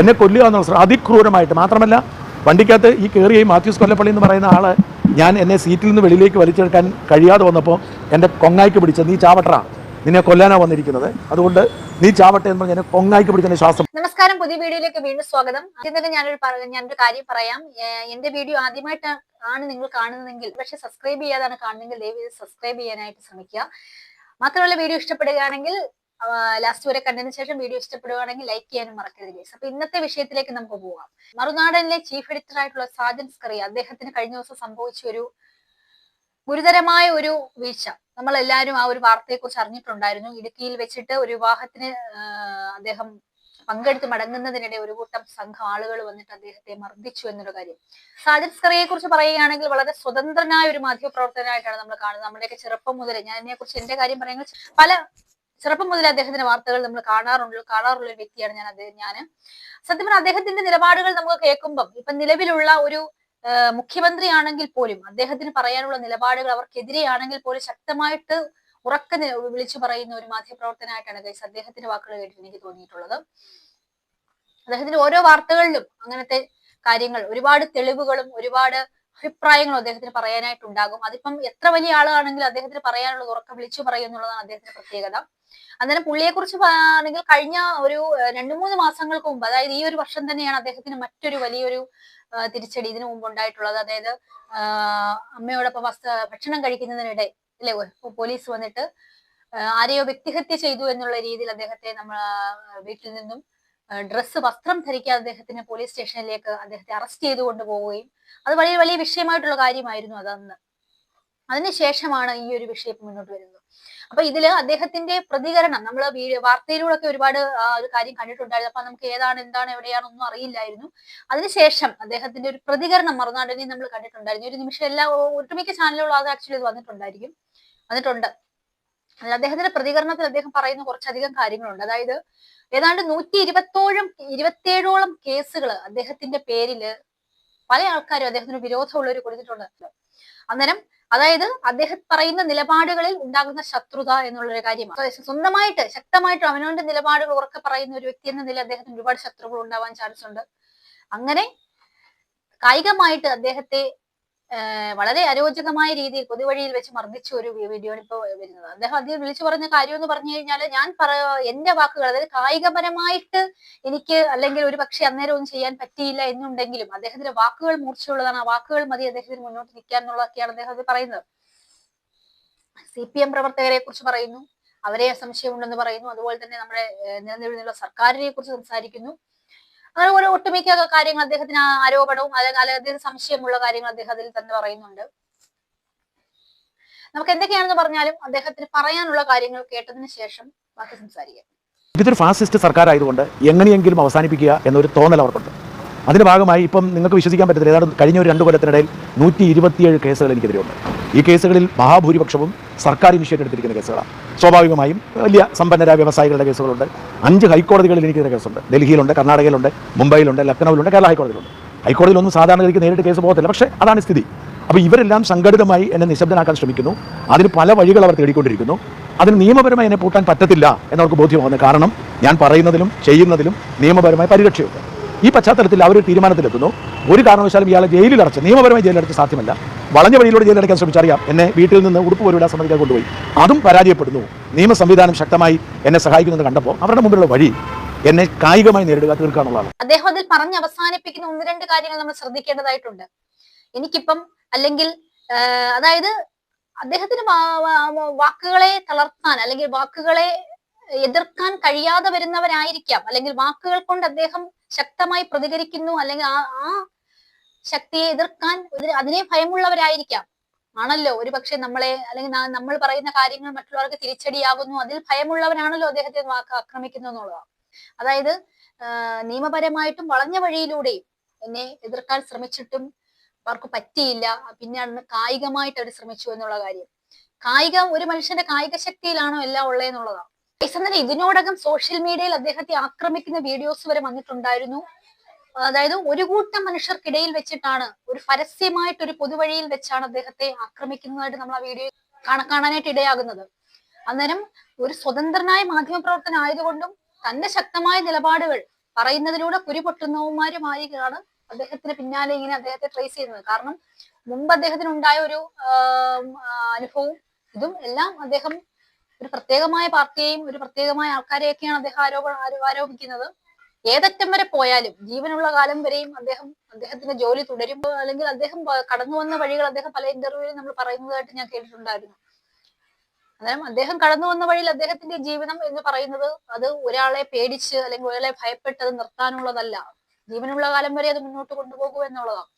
എന്നെ കൊല്ലുക എന്നുള്ള ശ്രമം അതിക്രൂരമായിട്ട് മാത്രമല്ല വണ്ടിക്കകത്ത് ഈ കയറിയ ഈ മാത്യൂസ് കൊല്ലപ്പള്ളി എന്ന് പറയുന്ന ആൾ ഞാൻ എന്നെ സീറ്റിൽ നിന്ന് വെളിയിലേക്ക് വലിച്ചെടുക്കാൻ കഴിയാതെ വന്നപ്പോൾ എന്റെ കൊങ്ങായിക്ക് പിടിച്ച നീ ചാവട്ടറ നിന്നെ കൊല്ലാനാണ് വന്നിരിക്കുന്നത്. അതുകൊണ്ട് നീ ചാവട്ടെ എന്ന് പറഞ്ഞാൽ എന്നെ കൊങ്ങായിക്ക് പിടിച്ച ശ്വാസം. നമസ്കാരം പുതിയ വീഡിയോയിലേക്ക് വീണ്ടും സ്വാഗതം. ആദ്യം ഞാനൊരു ഞാനൊരു കാര്യം പറയാം. എന്റെ വീഡിയോ ആദ്യമായിട്ട് ആണ് നിങ്ങൾ കാണുന്നതെങ്കിൽ പക്ഷെ സബ്സ്ക്രൈബ് ചെയ്യാതാണ് കാണുന്നതെങ്കിൽ ദയവ് സബ്സ്ക്രൈബ് ചെയ്യാനായിട്ട് ശ്രമിക്കുക. മാത്രമല്ല വീഡിയോ ഇഷ്ടപ്പെടുകയാണെങ്കിൽ ലാസ്റ്റ് വരെ കണ്ടതിന് ശേഷം വീഡിയോ ഇഷ്ടപ്പെടുകയാണെങ്കിൽ ലൈക്ക് ചെയ്യാനും മറക്കരുത് ഗൈസ് അപ്പൊ ഇന്നത്തെ വിഷയത്തിലേക്ക് നമുക്ക് പോവാം മറുനാടനിലെ ചീഫ് എഡിറ്റർ ആയിട്ടുള്ള സാജൻ സ്കറി അദ്ദേഹത്തിന് കഴിഞ്ഞ ദിവസം സംഭവിച്ച ഒരു ഗുരുതരമായ ഒരു വീഴ്ച. നമ്മൾ എല്ലാവരും ആ ഒരു വാർത്തയെ കുറിച്ച് അറിഞ്ഞിട്ടുണ്ടായിരുന്നു. ഇടുക്കിയിൽ വെച്ചിട്ട് ഒരു വിവാഹത്തിന് അദ്ദേഹം പങ്കെടുത്ത് മടങ്ങുന്നതിനിടെ ഒരു കൂട്ടം സംഘം ആളുകൾ വന്നിട്ട് അദ്ദേഹത്തെ മർദ്ദിച്ചു എന്നൊരു കാര്യം. സാജൻ സ്കറിയെ കുറിച്ച് പറയുകയാണെങ്കിൽ വളരെ സ്വതന്ത്രനായ ഒരു മാധ്യമപ്രവർത്തകനായിട്ടാണ് നമ്മൾ കാണുന്നത്. നമ്മുടെയൊക്കെ ചെറുപ്പം മുതലേ ഞാൻ ഇതിനെ കുറിച്ച് എന്റെ കാര്യം പറയുന്നത് പല ചെറുപ്പം മുതൽ അദ്ദേഹത്തിന്റെ വാർത്തകൾ നമ്മൾ കാണാറുണ്ട് കാണാറുള്ള ഒരു വ്യക്തിയാണ് ഞാൻ അദ്ദേഹം ഞാൻ സത്യം പറഞ്ഞാൽ അദ്ദേഹത്തിന്റെ നിലപാടുകൾ നമുക്ക് കേൾക്കുമ്പം ഇപ്പൊ നിലവിലുള്ള ഒരു മുഖ്യമന്ത്രിയാണെങ്കിൽ പോലും അദ്ദേഹത്തിന് പറയാനുള്ള നിലപാടുകൾ അവർക്കെതിരെയാണെങ്കിൽ പോലും ശക്തമായിട്ട് ഉറക്ക വിളിച്ചു പറയുന്ന ഒരു മാധ്യമപ്രവർത്തനായിട്ടാണ് ഗൈസ് അദ്ദേഹത്തിന്റെ വാക്കുകൾ കേട്ടിട്ട് എനിക്ക് തോന്നിയിട്ടുള്ളത്. അദ്ദേഹത്തിന്റെ ഓരോ വാർത്തകളിലും അങ്ങനത്തെ കാര്യങ്ങൾ ഒരുപാട് തെളിവുകളും ഒരുപാട് അഭിപ്രായങ്ങളും അദ്ദേഹത്തിന് പറയാനായിട്ടുണ്ടാകും. അതിപ്പം എത്ര വലിയ ആളാണെങ്കിലും അദ്ദേഹത്തിന് പറയാനുള്ളത് ഉറക്കം വിളിച്ചു പറയും എന്നുള്ളതാണ് അദ്ദേഹത്തിന്റെ പ്രത്യേകത. അന്നേരം പുള്ളിയെ കുറിച്ച് ആണെങ്കിൽ കഴിഞ്ഞ ഒരു രണ്ടു മൂന്ന് മാസങ്ങൾക്ക് മുമ്പ് അതായത് ഈ ഒരു വർഷം തന്നെയാണ് അദ്ദേഹത്തിന് മറ്റൊരു വലിയൊരു തിരിച്ചടി ഇതിനു മുമ്പ് ഉണ്ടായിട്ടുള്ളത്. അതായത് അമ്മയോടൊപ്പം വസ്ത്ര ഭക്ഷണം കഴിക്കുന്നതിനിടെ അല്ലെ പോലീസ് വന്നിട്ട് ആരെയോ വ്യക്തിഹത്യ ചെയ്തു എന്നുള്ള രീതിയിൽ അദ്ദേഹത്തെ നമ്മൾ വീട്ടിൽ നിന്നും ഡ്രസ്സ് വസ്ത്രം ധരിക്കാതെ അദ്ദേഹത്തിന് പോലീസ് സ്റ്റേഷനിലേക്ക് അദ്ദേഹത്തെ അറസ്റ്റ് ചെയ്തു കൊണ്ടുപോവുകയും അത് വലിയ വലിയ വിഷയമായിട്ടുള്ള കാര്യമായിരുന്നു അതന്ന്. അതിനുശേഷമാണ് ഈ ഒരു വിഷയം മുന്നോട്ട് വരുന്നത്. അപ്പൊ ഇതിൽ അദ്ദേഹത്തിന്റെ പ്രതികരണം നമ്മൾ വാർത്തയിലൂടെ ഒക്കെ ഒരുപാട് ഒരു കാര്യം കണ്ടിട്ടുണ്ടായിരുന്നു. അപ്പൊ നമുക്ക് ഏതാണ് എന്താണ് എവിടെയാണെന്നൊന്നും അറിയില്ലായിരുന്നു. അതിനുശേഷം അദ്ദേഹത്തിന്റെ ഒരു പ്രതികരണം മറുനാടനെ നമ്മൾ കണ്ടിട്ടുണ്ടായിരുന്നു. ഒരു നിമിഷം എല്ലാ ഒട്ടുമിക്ക ചാനലുകളും അത് ആക്ച്വലി ഇത് വന്നിട്ടുണ്ടായിരിക്കും. വന്നിട്ടുണ്ട്. അദ്ദേഹത്തിന്റെ പ്രതികരണത്തിൽ അദ്ദേഹം പറയുന്ന കുറച്ചധികം കാര്യങ്ങളുണ്ട്. അതായത് ഏതാണ്ട് നൂറ്റി ഇരുപത്തോഴും ഇരുപത്തിയേഴോളം കേസുകൾ അദ്ദേഹത്തിന്റെ പേരിൽ പല ആൾക്കാരും അദ്ദേഹത്തിന് വിരോധമുള്ളവർ കൊടുത്തിട്ടുണ്ട്. അന്നേരം അതായത് അദ്ദേഹം പറയുന്ന നിലപാടുകളിൽ ഉണ്ടാകുന്ന ശത്രുത എന്നുള്ളൊരു കാര്യമാണ്. അതായത് സ്വന്തമായിട്ട് ശക്തമായിട്ട് അവനവന്റെ നിലപാടുകൾ ഉറക്കെ പറയുന്ന ഒരു വ്യക്തി എന്ന നില അദ്ദേഹത്തിന് ഒരുപാട് ശത്രുക്കൾ ഉണ്ടാവാൻ ചാൻസ് ഉണ്ട് അങ്ങനെ കായികമായിട്ട് അദ്ദേഹത്തെ വളരെ അരോചകമായ രീതിയിൽ പൊതുവഴിയിൽ വെച്ച് മർദ്ദിച്ച ഒരു വീഡിയോ ഇപ്പോൾ വരുന്നത്. അദ്ദേഹം അതിൽ വിളിച്ചു പറഞ്ഞ കാര്യം എന്ന് പറഞ്ഞു കഴിഞ്ഞാൽ ഞാൻ പറ എന്റെ വാക്കുകൾ അതായത് കായികപരമായിട്ട് എനിക്ക് അല്ലെങ്കിൽ ഒരു പക്ഷെ അന്നേരം ഒന്നും ചെയ്യാൻ പറ്റിയില്ല എന്നുണ്ടെങ്കിലും അദ്ദേഹത്തിന്റെ വാക്കുകൾ മൂർച്ചയുള്ളതാണ്. ആ വാക്കുകൾ മതി അദ്ദേഹത്തിന് മുന്നോട്ട് നിൽക്കാൻ എന്നുള്ളതൊക്കെയാണ് അദ്ദേഹം അത് പറയുന്നത്. സി പി എം പ്രവർത്തകരെ കുറിച്ച് പറയുന്നു. അവരെ സംശയമുണ്ടെന്ന് പറയുന്നു. അതുപോലെ തന്നെ നമ്മുടെ നിലനിൽക്കുന്ന സർക്കാരിനെ കുറിച്ച് സംസാരിക്കുന്നു. അങ്ങനെ ഓരോ ഒട്ടുമിക്ക കാര്യങ്ങൾ അദ്ദേഹത്തിന് ആരോപണവും അല്ലെങ്കിൽ അദ്ദേഹത്തിന് സംശയമുള്ള കാര്യങ്ങൾ അദ്ദേഹം അതിൽ തന്നെ പറയുന്നുണ്ട്. നമുക്ക് എന്തൊക്കെയാണെന്ന് പറഞ്ഞാലും അദ്ദേഹത്തിന് പറയാനുള്ള കാര്യങ്ങൾ കേട്ടതിന് ശേഷം ബാക്കി സംസാരിക്കാം. ഇതൊരു ഫാസിസ്റ്റ് സർക്കാർ ആയതുകൊണ്ട് എങ്ങനെയെങ്കിലും അവസാനിപ്പിക്കുക എന്നൊരു തോന്നൽ അവർക്കുണ്ട്. അതിന്റെ ഭാഗമായി ഇപ്പം നിങ്ങൾക്ക് വിശ്വസിക്കാൻ പറ്റത്തില്ല. ഏതാണ്ട് കഴിഞ്ഞ ഒരു രണ്ട് കൊല്ലത്തിനിടയിൽ നൂറ്റി ഇരുപത്തിയേഴ് കേസുകൾ എനിക്കെതിരെയുണ്ട് ഈ കേസുകളിൽ മഹാഭൂരിപക്ഷവും സർക്കാർ ഇനിഷ്യേറ്റ് എടുത്തിരിക്കുന്ന കേസുകളാണ് സ്വാഭാവികമായും വലിയ സമ്പന്നരായ വ്യവസായികളുടെ കേസുകളുണ്ട്. അഞ്ച് ഹൈക്കോടതികളിൽ എനിക്കെതിരെ കേസുണ്ട്. ഡൽഹിയിലുണ്ട് കർണാടകയിലുണ്ട് മുംബൈയിലുണ്ട് ലക്നൌവിലുണ്ട് കേരള ഹൈക്കോടതിയിലുണ്ട്. ഹൈക്കോടതിയിലൊന്നും സാധാരണഗതിക്ക് നേരിട്ട് കേസ് പോകത്തില്ല. പക്ഷേ അതാണ് സ്ഥിതി. അപ്പോൾ ഇവരെല്ലാം സംഘടിതമായി എന്നെ നിശബ്ദനാക്കാൻ ശ്രമിക്കുന്നു. അതിന് പല വഴികൾ അവർ തേടിക്കൊണ്ടിരിക്കുന്നു. അതിന് നിയമപരമായി എന്നെ പൂട്ടാൻ പറ്റത്തില്ല എന്നവർക്ക് ബോധ്യമാകുന്നു കാരണം ഞാൻ പറയുന്നതിലും ചെയ്യുന്നതിലും നിയമപരമായ പരിരക്ഷയുണ്ട്. ഈ പശ്ചാത്തലത്തിൽ അവർ തീരുമാനത്തിലെത്തുന്നു. ഒരു കാരണവശാലും ഇയാളെ ജയിലിൽ അടച്ച് നിയമപരമായി ജയിലടച്ച് സാധ്യമല്ല. വളഞ്ഞ വഴിയിലൂടെ ജയിലടക്കാൻ ശ്രമിച്ചറിയാം. എന്നെ വീട്ടിൽ നിന്ന് ഉടുപ്പ് പോലും സമ്മതിക്കാൻ കൊണ്ടുപോയി. അതും പരാജയപ്പെടുന്നു. നിയമ സംവിധാനം ശക്തമായി എന്നെ സഹായിക്കുന്നത് കണ്ടപ്പോൾ അവരുടെ മുമ്പിലുള്ള വഴി എന്നെ കായികമായി നേരിടുക തീർക്കാനുള്ളതാണ്. അദ്ദേഹം അതിൽ പറഞ്ഞ് അവസാനിപ്പിക്കുന്ന ഒന്ന് രണ്ട് കാര്യങ്ങൾ നമ്മൾ ശ്രദ്ധിക്കേണ്ടതായിട്ടുണ്ട്. എനിക്കിപ്പം അല്ലെങ്കിൽ അതായത് അദ്ദേഹത്തിന് വാക്കുകളെ തളർത്താൻ അല്ലെങ്കിൽ വാക്കുകളെ എതിർക്കാൻ കഴിയാതെ വരുന്നവരായിരിക്കാം. അല്ലെങ്കിൽ വാക്കുകൾ കൊണ്ട് അദ്ദേഹം ശക്തമായി പ്രതികരിക്കുന്നു അല്ലെങ്കിൽ ആ ആ ശക്തിയെ എതിർക്കാൻ അതിനെ ഭയമുള്ളവരായിരിക്കാം. ആണല്ലോ? ഒരു പക്ഷെ നമ്മളെ അല്ലെങ്കിൽ നമ്മൾ പറയുന്ന കാര്യങ്ങൾ മറ്റുള്ളവർക്ക് തിരിച്ചടിയാകുന്നു. അതിൽ ഭയമുള്ളവരാണല്ലോ അദ്ദേഹത്തെ ആക്രമിക്കുന്നു എന്നുള്ളതാണ്. അതായത് നിയമപരമായിട്ടും വളഞ്ഞ വഴിയിലൂടെയും എന്നെ എതിർക്കാൻ ശ്രമിച്ചിട്ടും അവർക്ക് പറ്റിയില്ല. പിന്നെ അന്ന് കായികമായിട്ട് അവർ ശ്രമിച്ചു എന്നുള്ള കാര്യം. കായികം ഒരു മനുഷ്യന്റെ കായിക ശക്തിയിലാണോ എല്ലാം ഉള്ളതെന്നുള്ളതാണ്. അതേസമയം ഇതിനോടകം സോഷ്യൽ മീഡിയയിൽ അദ്ദേഹത്തെ ആക്രമിക്കുന്ന വീഡിയോസ് വരെ വന്നിട്ടുണ്ടായിരുന്നു. അതായത് ഒരു കൂട്ടം മനുഷ്യർക്കിടയിൽ വെച്ചിട്ടാണ് ഒരു പരസ്യമായിട്ട് ഒരു പൊതുവഴിയിൽ വെച്ചാണ് അദ്ദേഹത്തെ ആക്രമിക്കുന്നതായിട്ട് നമ്മൾ ആ വീഡിയോ കാണ കാണാനായിട്ട് ഇടയാകുന്നത്. അന്നേരം ഒരു സ്വതന്ത്രനായ മാധ്യമ പ്രവർത്തനം ആയതുകൊണ്ടും തന്റെ ശക്തമായ നിലപാടുകൾ പറയുന്നതിലൂടെ കുരു പൊട്ടുന്നവന്മാരുമായിരിക്കാണ് അദ്ദേഹത്തിന് പിന്നാലെ ഇങ്ങനെ അദ്ദേഹത്തെ ട്രേസ് ചെയ്യുന്നത്. കാരണം മുമ്പ് അദ്ദേഹത്തിന് ഉണ്ടായ ഒരു അനുഭവം അനുഭവവും ഇതും എല്ലാം അദ്ദേഹം ഒരു പ്രത്യേകമായ പാർട്ടിയെയും ഒരു പ്രത്യേകമായ ആൾക്കാരെയൊക്കെയാണ് അദ്ദേഹം ആരോപ ആരോ- ആരോപിക്കുന്നത്. ഏതറ്റം വരെ പോയാലും ജീവനുള്ള കാലം വരെയും അദ്ദേഹം അദ്ദേഹത്തിന്റെ ജോലി തുടരും. അല്ലെങ്കിൽ അദ്ദേഹം കടന്നു വന്ന വഴികൾ അദ്ദേഹം പല ഇന്റർവ്യൂവിലും നമ്മൾ പറയുന്നതായിട്ട് ഞാൻ കേട്ടിട്ടുണ്ടായിരുന്നു. അന്നേരം അദ്ദേഹം കടന്നു വന്ന വഴിയിൽ അദ്ദേഹത്തിന്റെ ജീവിതം എന്ന് പറയുന്നത് അത് ഒരാളെ പേടിച്ച് അല്ലെങ്കിൽ ഒരാളെ ഭയപ്പെട്ട് അത് നിർത്താനുള്ളതല്ല. ജീവനുള്ള കാലം വരെ അത് മുന്നോട്ട് കൊണ്ടുപോകൂ എന്നുള്ളതാണ്.